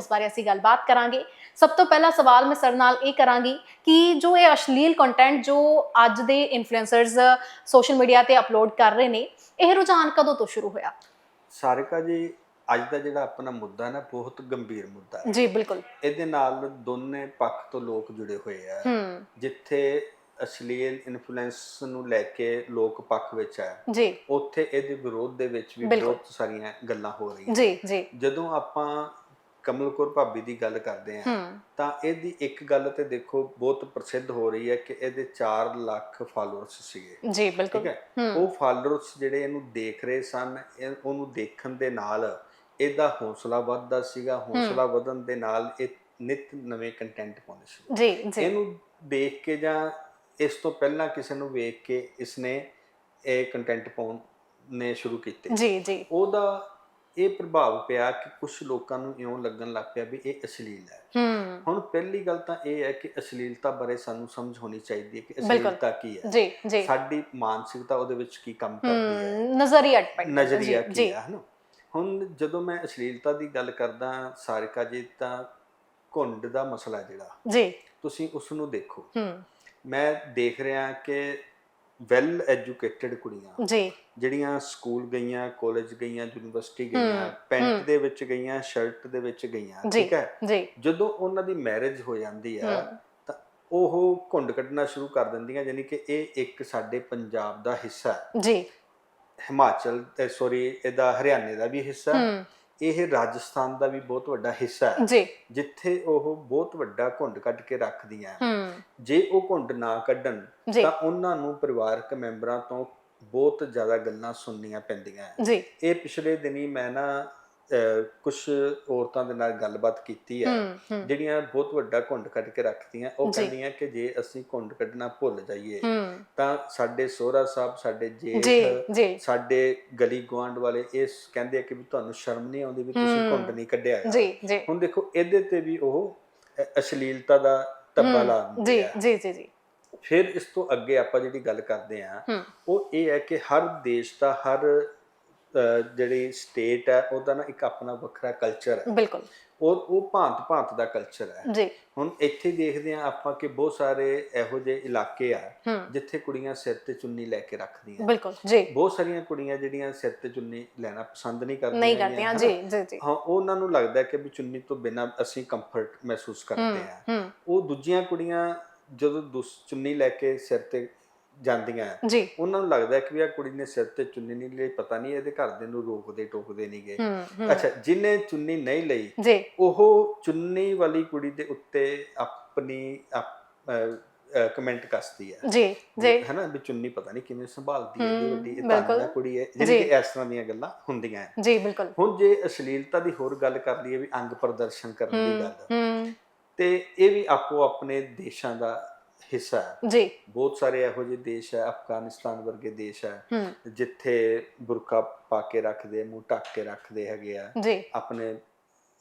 ਉਸ ਬਾਰੇ ਅਸੀਂ ਗੱਲਬਾਤ ਕਰਾਂਗੇ। ਸਭ ਤੋਂ ਪਹਿਲਾ ਸਵਾਲ ਮੈਂ ਸਰ ਨਾਲ ਇਹ ਕਰਾਂਗੀ ਕਿ ਜੋ ਇਹ ਅਸ਼ਲੀਲ ਕੰਟੈਂਟ ਜੋ ਅੱਜ ਦੇ ਇਨਫਲੂਐਂਸਰਸ ਸੋਸ਼ਲ ਮੀਡੀਆ ਤੇ ਅਪਲੋਡ ਕਰ ਰਹੇ ਨੇ ਇਹ ਰੁਝਾਨ ਕਦੋਂ ਤੋਂ ਸ਼ੁਰੂ ਹੋਇਆ? ਸਾਰਿਕਾ ਜੀ ਅੱਜ ਦਾ ਜਿਹੜਾ ਆਪਣਾ ਮੁੱਦਾ ਨਾ ਬਹੁਤ ਗੰਭੀਰ ਮੁੱਦਾ ਹੈ। ਜੀ ਬਿਲਕੁਲ। ਇਹਦੇ ਨਾਲ ਦੋਨੇ ਪੱਖ ਤੋਂ ਲੋਕ ਜੁੜੇ ਹੋਏ ਆ। ਜਿੱਥੇ ਅਸ਼ਲੀਲ ਇਨਫਲੂਐਂਸ ਨੂੰ ਲੈ ਕੇ ਲੋਕ ਪੱਖ ਵਿੱਚ ਹੈ ਜੀ। ਉੱਥੇ ਇਹਦੇ ਵਿਰੋਧ ਦੇ ਵਿੱਚ ਵੀ। ਬਹੁਤ ਸਾਰੀਆਂ ਗੱਲਾਂ ਹੋ ਰਹੀਆਂ। ਜੀ ਜੀ। ਜਦੋਂ ਆਪਾਂ ਕਮਲ ਕੌਰ ਭਾਬੀ ਦੀ ਗੱਲ ਕਰਦੇ ਹੂੰ। ਤਾਂ ਇਹਦੀ ਇੱਕ ਗੱਲ ਤੇ ਦੇਖੋ ਬਹੁਤ ਪ੍ਰਸਿੱਧ ਹੋ ਰਹੀ ਹੈ ਕਿ ਇਹਦੇ 4 ਲੱਖ ਫਾਲੋਅਰਸ ਸੀਗੇ। ਜੀ ਬਿਲਕੁਲ। ਉਹ ਫਾਲੋਅਰਸ ਜਿਹੜੇ ਇਹਨੂੰ ਦੇਖ ਰਹੇ ਸਨ ਉਹਨੂੰ ਦੇਖਣ ਦੇ ਨਾਲ ਇਹਦਾ ਹੌਸਲਾ ਵੱਧਦਾ ਸੀਗਾ ਹੌਸਲਾ ਵਧਣ ਦੇ ਨਾਲ ਇਹ ਨਿਤ ਨਵੇਂ ਕੰਟੈਂਟ ਪਾਉਂਦੇ ਸੀ। ਜੀ ਜੀ। ਇਹਨੂੰ ਦੇਖ ਕੇ ਜਾਂ ਇਸ ਤੋਂ ਪਹਿਲਾਂ ਕਿਸੇ ਨੂੰ ਵੇਖ ਕੇ ਇਸਨੇ ਇਹ ਕੰਟੈਂਟ ਪਾਉਣ ਨੇ ਸ਼ੁਰੂ ਕੀਤੇ। ਜੀ ਜੀ। ਉਹਦਾ ਇਹ ਪ੍ਰਭਾਵ ਪਿਆ ਕਿ ਕੁਝ ਲੋਕਾਂ ਨੂੰ ਇਉਂ ਲੱਗਣ ਲੱਗ ਪਿਆ ਵੀ ਇਹ ਅਸ਼ਲੀਲ ਹੈ। ਹੁਣ ਪਹਿਲੀ ਗੱਲ ਤਾਂ ਇਹ ਹੈ ਕਿ ਅਸ਼ਲੀਲਤਾ ਬਾਰੇ ਸਾਨੂੰ ਸਮਝ ਹੋਣੀ ਚਾਹੀਦੀ ਹੈ ਕਿ। ਅਸ਼ਲੀਲਤਾ ਕੀ ਹੈ। ਜੀ ਜੀ। ਸਾਡੀ ਮਾਨਸਿਕਤਾ ਉਹਦੇ ਵਿੱਚ ਕੀ ਕੰਮ ਕਰਦੀ ਹੈ। ਨਜ਼ਰੀਆ ਨਜ਼ਰੀਆ ਕੀ ਹੈ ਹਨਾ ਹੁਣ ਜਦੋਂ ਮੈਂ ਅਸ਼ਲੀਲਤਾ ਦੀ ਗੱਲ ਕਰਦਾ ਸਾਰਿਕਾ ਜੀ ਤਾਂ ਘੁੰਡ ਦਾ ਮਸਲਾ ਜਿਹੜਾ ਜੀ। ਤੁਸੀਂ ਉਸ ਨੂੰ ਦੇਖੋ। ਹੂੰ। ਮੈਂ ਦੇਖ ਰਿਹਾ ਕਿ ਵੈਲ ਐਜੂਕੇਟਿਡ ਕੁੜੀਆਂ ਜੀ। ਜਿਹੜੀਆਂ ਸਕੂਲ ਗਈਆਂ ਕਾਲਜ ਗਈਆਂ ਯੂਨੀਵਰਸਿਟੀ ਗਈਆਂ। ਪੈਂਟ ਦੇ ਵਿੱਚ ਗਈਆਂ ਸ਼ਰਟ ਦੇ ਵਿੱਚ ਗਈਆਂ। ਠੀਕ ਹੈ? ਜੀ। ਜਦੋਂ ਉਹਨਾਂ ਦੀ ਮੈਰਿਜ ਹੋ ਜਾਂਦੀ ਆ ਹੂੰ। ਤਾਂ ਉਹ ਘੁੰਡ ਕੱਢਣਾ ਸ਼ੁਰੂ ਕਰ ਦਿੰਦੀਆਂ ਯਾਨੀ ਕਿ ਇਹ ਇੱਕ ਸਾਡੇ ਪੰਜਾਬ ਦਾ ਹਿੱਸਾ ਹੈ। ਜੀ। ਹਿਮਾਚਲ ਸੌਰੀ ਇਹਦਾ ਹਰਿਆਣੇ ਦਾ ਵੀ ਹਿੱਸਾ ਇਹ ਰਾਜਸਥਾਨ ਦਾ ਵੀ ਬਹੁਤ ਵੱਡਾ ਹਿੱਸਾ ਹੈ। ਜੀ। ਜਿੱਥੇ ਉਹ ਬਹੁਤ ਵੱਡਾ ਘੁੰਡ ਕੱਢ ਕੇ ਰੱਖਦੀਆਂ ਹੂੰ। ਜੇ ਉਹ ਘੁੰਡ ਨਾ ਕੱਢਣ ਤਾਂ ਉਹਨਾਂ ਨੂੰ ਪਰਿਵਾਰਕ ਮੈਂਬਰਾਂ ਤੋਂ ਬਹੁਤ ਜ਼ਿਆਦਾ ਗੱਲਾਂ ਸੁਣਨੀਆਂ ਪੈਂਦੀਆਂ ਹੈ। ਜੀ। ਇਹ ਪਿਛਲੇ ਦਿਨੀ ਮੈਂ ਨਾ ਕੁਝ ਔਰਤਾਂ ਦੇ ਨਾਲ ਗੱਲਬਾਤ ਕੀਤੀ ਹੈ। ਜਿਹੜੀਆਂ ਬਹੁਤ ਵੱਡਾ ਘੁੰਡ ਕੱਢ ਕੇ ਰੱਖਦੀਆਂ ਉਹ। ਕਹਿੰਦੀਆਂ ਕਿ ਜੇ ਅਸੀਂ ਘੁੰਡ ਕੱਢਣਾ ਭੁੱਲ ਜਾਈਏ ਤਾਂ ਸਾਡੇ ਸੋਹਰਾ ਸਾਹਿਬ ਸਾਡੇ ਜੀ ਜੇਠ ਸਾਡੇ ਗਲੀ ਗੁਆਂਢ ਵਾਲੇ ਇਸ ਕਹਿੰਦੇ ਆ ਕਿ ਵੀ ਤੁਹਾਨੂੰ ਸ਼ਰਮ ਨਹੀਂ ਆਉਂਦੀ ਵੀ ਤੁਸੀਂ। ਘੁੰਡ ਨਹੀਂ ਕੱਢਿਆ ਹੁਣ ਦੇਖੋ ਇਹਦੇ ਤੇ ਵੀ ਉਹ ਅਸ਼ਲੀਲਤਾ ਦਾ ਧੱਬਾ ਲਾ ਜੀ ਦਿੰਦੇ ਆ ਜੀ ਜੀ ਜੀ। ਫਿਰ ਇਸ ਤੋਂ ਅੱਗੇ ਆਪਾਂ ਜਿਹੜੀ ਗੱਲ ਕਰਦੇ ਆ ਉਹ ਇਹ ਹੈ ਕਿ ਹਰ ਦੇਸ਼ ਦਾ ਹਰ ਜਿਹੜੀ ਸਟੇਟ ਹੈ ਉਹਦਾ ਨਾ ਇੱਕ ਆਪਣਾ ਵੱਖਰਾ ਕਲਚਰ ਹੈ। ਬਿਲਕੁਲ। ਔਰ ਉਹ ਭਾਂਤ ਭਾਂਤ ਦਾ ਕਲਚਰ ਹੈ। ਜੀ। ਹੁਣ ਇੱਥੇ ਦੇਖਦੇ ਆ ਆਪਾਂ ਕਿ ਬਹੁਤ ਸਾਰੇ ਇਹੋ ਜਿਹੇ ਇਲਾਕੇ ਆ ਜਿੱਥੇ ਕੁੜੀਆਂ ਸਿਰ ਤੇ ਚੁੰਨੀ ਲੈ ਕੇ ਰੱਖਦੀਆਂ। ਬਿਲਕੁਲ ਜੀ। ਬਹੁਤ ਸਾਰੀਆਂ ਕੁੜੀਆਂ ਜਿਹੜੀਆਂ ਸਿਰ ਤੇ ਚੁੰਨੀ ਲੈਣਾ ਪਸੰਦ ਨਹੀਂ ਕਰਦੀਆਂ ਨਹੀਂ ਕਰਦੀਆਂ ਜੀ? ਜੀ ਜੀ। ਹਾਂ ਉਹਨਾਂ ਨੂੰ ਲੱਗਦਾ ਕਿ ਵੀ ਚੁੰਨੀ ਤੋਂ ਬਿਨਾਂ ਅਸੀਂ ਕੰਫਰਟ ਮਹਿਸੂਸ ਕਰਦੇ ਆ ਉਹ ਦੂਜੀਆਂ ਕੁੜੀਆਂ ਜਦੋਂ ਦੁਸ ਚੁੰਨੀ ਲੈ ਕੇ ਸਿਰ ਤੇ ਜਾਂਦੀਆਂ ਜੀ। ਉਹਨਾਂ ਨੂੰ ਲੱਗਦਾ ਹੈ ਕਿ ਵੀ ਆ ਕੁੜੀ ਨੇ ਸਿਰ ਤੇ ਚੁੰਨੀ ਨਹੀਂ ਲਈ ਪਤਾ ਨਹੀਂ ਇਹਦੇ ਘਰ ਦੇ ਨੂੰ ਰੋਕਦੇ ਟੋਕਦੇ ਨਹੀਂਗੇ ਹੂੰ ਹੂੰ। ਅੱਛਾ ਜਿਨੇ ਚੁੰਨੀ ਨਹੀਂ ਲਈ ਜੀ। ਉਹ ਚੁੰਨੀ ਵਾਲੀ ਕੁੜੀ ਦੇ ਉੱਤੇ ਆਪਣੀ ਕਮੈਂਟ ਕੱਸਦੀ ਹੈ। ਜੀ ਜੀ। ਹਨਾ ਵੀ ਚੁੰਨੀ ਪਤਾ ਨਹੀਂ ਕਿਵੇਂ ਸੰਭਾਲਦੀ ਹੈ ਇਹਦੀ ਹੂੰ, ਵੱਡੀ ਇਹ ਬਿਲਕੁਲ। ਤਾਂ ਕੁੜੀ ਹੈ ਜਿਹੜੀ ਜੀ। ਕਿ ਇਸ ਤਰ੍ਹਾਂ ਦੀਆਂ ਗੱਲਾਂ ਹੁੰਦੀਆਂ ਹੈ। ਜੀ ਬਿਲਕੁਲ। ਹੁਣ ਜੇ ਅਸ਼ਲੀਲਤਾ ਦੀ ਹੋਰ ਗੱਲ ਕਰ ਲਈਏ ਵੀ ਅੰਗ ਪ੍ਰਦਰਸ਼ਨ ਕਰਨ ਦੀ ਹੂੰ ਗੱਲ। ਹੂੰ। ਤੇ ਇਹ ਵੀ ਆਪੋ ਆਪਣੇ ਦੇਸ਼ਾਂ ਦਾ ਹਿੱਸਾ ਹੈ। ਜੀ। ਬਹੁਤ ਸਾਰੇ ਇਹੋ ਜਿਹੇ ਦੇਸ਼ ਹੈ ਅਫਗਾਨਿਸਤਾਨ ਵਰਗੇ ਦੇਸ਼ ਹੈ ਜਿੱਥੇ ਬੁਰਕਾ ਪਾ ਕੇ ਰੱਖਦੇ ਮੂੰਹ ਢੱਕ ਕੇ ਰੱਖਦੇ ਹੈਗੇ ਆ। ਜੀ। ਆਪਣੇ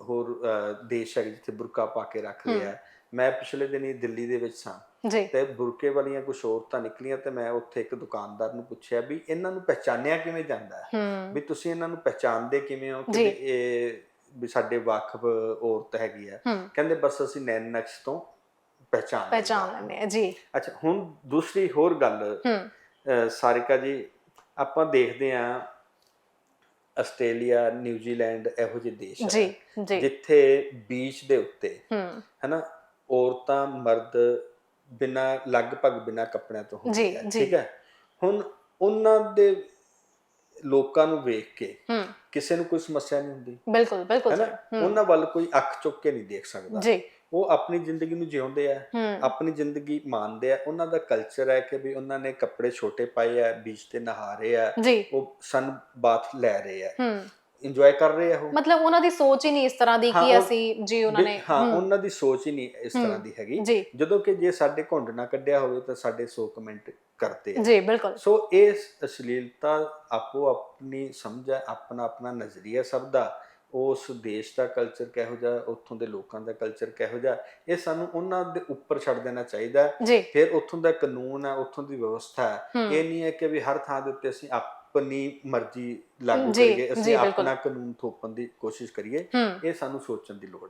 ਹੋਰ ਦੇਸ਼ ਹੈ ਜਿੱਥੇ ਬੁਰਕਾ ਪਾ ਕੇ ਰੱਖਦੇ ਆ। ਮੈਂ ਪਿਛਲੇ ਦਿਨੀ ਦਿੱਲੀ ਦੇ ਵਿੱਚ ਸਾਂ ਜੀ। ਤੇ ਬੁਰਕੇ ਵਾਲੀਆਂ ਕੁਝ ਔਰਤਾਂ ਨਿਕਲੀਆਂ ਤੇ ਮੈਂ ਉੱਥੇ ਇੱਕ ਦੁਕਾਨਦਾਰ ਨੂੰ ਪੁੱਛਿਆ ਵੀ ਇਹਨਾਂ ਨੂੰ ਪਹਿਚਾਨਿਆ ਕਿਵੇਂ ਜਾਂਦਾ ਹੈ? ਵੀ ਤੁਸੀਂ ਇਹਨਾਂ ਨੂੰ ਪਹਿਚਾਨਦੇ ਕਿਵੇਂ ਹੋ? ਕਿ ਇਹ ਵੀ ਸਾਡੇ ਵਾਕਫ ਔਰਤ ਹੈਗੀ ਆ ਕਹਿੰਦੇ ਬਸ ਅਸੀਂ ਨੈਣ ਨਕਸ਼ ਤੋਂ ਪਹਿਚਾਨ। ਪਹਿਚਾਨ ਲੈਂਦੇ ਆ ਜੀ। ਅੱਛਾ ਹੁਣ ਦੂਸਰੀ ਹੋਰ ਗੱਲ ਸਾਰਿਕਾ ਜੀ ਆਪਾਂ ਦੇਖਦੇ ਆ ਆਸਟ੍ਰੇਲੀਆ ਨਿਊਜ਼ੀਲੈਂਡ ਇਹੋ ਜਿਹੇ ਦੇਸ਼ ਆ ਜੀ ਜੀ। ਜਿੱਥੇ ਬੀਚ ਦੇ ਉੱਤੇ ਹਨਾ ਔਰਤਾਂ ਮਰਦ ਬਿਨਾ ਲਗਭਗ ਬਿਨਾ ਕੱਪੜਿਆਂ ਤੋਂ ਹੁੰਦੇ ਜੀ, ਆ ਜੀ। ਠੀਕ ਹੈ? ਹੁਣ ਉਹਨਾਂ ਦੇ ਲੋਕਾਂ ਨੂੰ ਵੇਖ ਕੇ ਹੂੰ। ਕਿਸੇ ਨੂੰ ਕੋਈ ਸਮੱਸਿਆ ਨਹੀਂ ਹੁੰਦੀ। ਬਿਲਕੁਲ ਬਿਲਕੁਲ ਹੈਨਾ? ਉਹਨਾਂ ਵੱਲ ਕੋਈ ਅੱਖ ਚੁੱਕ ਕੇ ਨਹੀਂ ਦੇਖ ਸਕਦਾ। ਜੀ। ਉਹ ਆਪਣੀ ਜ਼ਿੰਦਗੀ ਨੂੰ ਜਿਉਂਦੇ ਆ ਆਪਣੀ ਜ਼ਿੰਦਗੀ ਮਾਣਦੇ ਆ। ਉਹਨਾਂ ਦਾ ਕਲਚਰ ਹੈ ਕਿ ਵੀ ਉਹਨਾਂ ਨੇ ਕੱਪੜੇ ਛੋਟੇ ਪਾਏ ਆ ਬੀਚ ਤੇ ਨਹਾ ਰਹੇ ਆ ਉਹ ਸਨ ਬਾਥ ਲੈ ਰਹੇ ਆ। ਇੰਜੋਏ ਕਰ ਰਹੇ ਆ ਉਹ। ਮਤਲਬ ਉਹਨਾਂ ਦੀ ਸੋਚ ਹੀ ਨਹੀਂ ਇਸ ਤਰ੍ਹਾਂ ਦੀ ਕਿ ਅਸੀਂ ਜੀ ਉਹਨਾਂ ਨੇ ਹਾਂ ਉਹਨਾਂ ਦੀ ਸੋਚ ਹੀ ਨਹੀਂ ਇਸ ਤਰ੍ਹਾਂ ਦੀ ਹੈਗੀ। ਜਦੋਂ ਕਿ ਜੇ ਸਾਡੇ ਘੁੰਡ ਨਾ ਕੱਢਿਆ ਹੋਵੇ ਤਾਂ ਸਾਡੇ 100 ਕਮੈਂਟ ਕਰਦੇ ਆ ਜੀ ਬਿਲਕੁਲ ਸੋ ਇਸ ਅਸ਼ਲੀਲਤਾ ਆਪੋ ਆਪਣੀ ਸਮਝ ਹੈ ਆਪਣਾ ਆਪਣਾ ਨਜ਼ਰੀਆ ਸਭ ਦਾ ਉਸ ਦੇਸ਼ ਦਾ ਕਲਚਰ ਕਿਹੋ ਜਿਹਾ ਉੱਥੋਂ ਦੇ ਲੋਕਾਂ ਦਾ ਕਲਚਰ ਕਿਹੋ ਜਿਹਾ ਇਹ ਸਾਨੂੰ ਉਹਨਾਂ ਦੇ ਉੱਪਰ ਛੱਡ ਦੇਣਾ ਚਾਹੀਦਾ ਹੈ। ਫਿਰ ਉੱਥੋਂ ਦਾ ਕਾਨੂੰਨ ਹੈ ਉੱਥੋਂ ਦੀ ਵਿਵਸਥਾ ਹੈ ਇਹ ਨਹੀਂ ਹੈ ਕਿ ਵੀ ਹਰ ਥਾਂ ਦੇ ਉੱਤੇ ਅਸੀਂ ਆਪਣੀ ਮਰਜ਼ੀ ਲਾਗੂ ਕਰੀਏ ਅਸੀਂ। ਆਪਣਾ ਕਾਨੂੰਨ ਥੋਪਣ ਦੀ ਕੋਸ਼ਿਸ਼ ਕਰੀਏ ਇਹ ਸਾਨੂੰ ਸੋਚਣ ਦੀ ਲੋੜ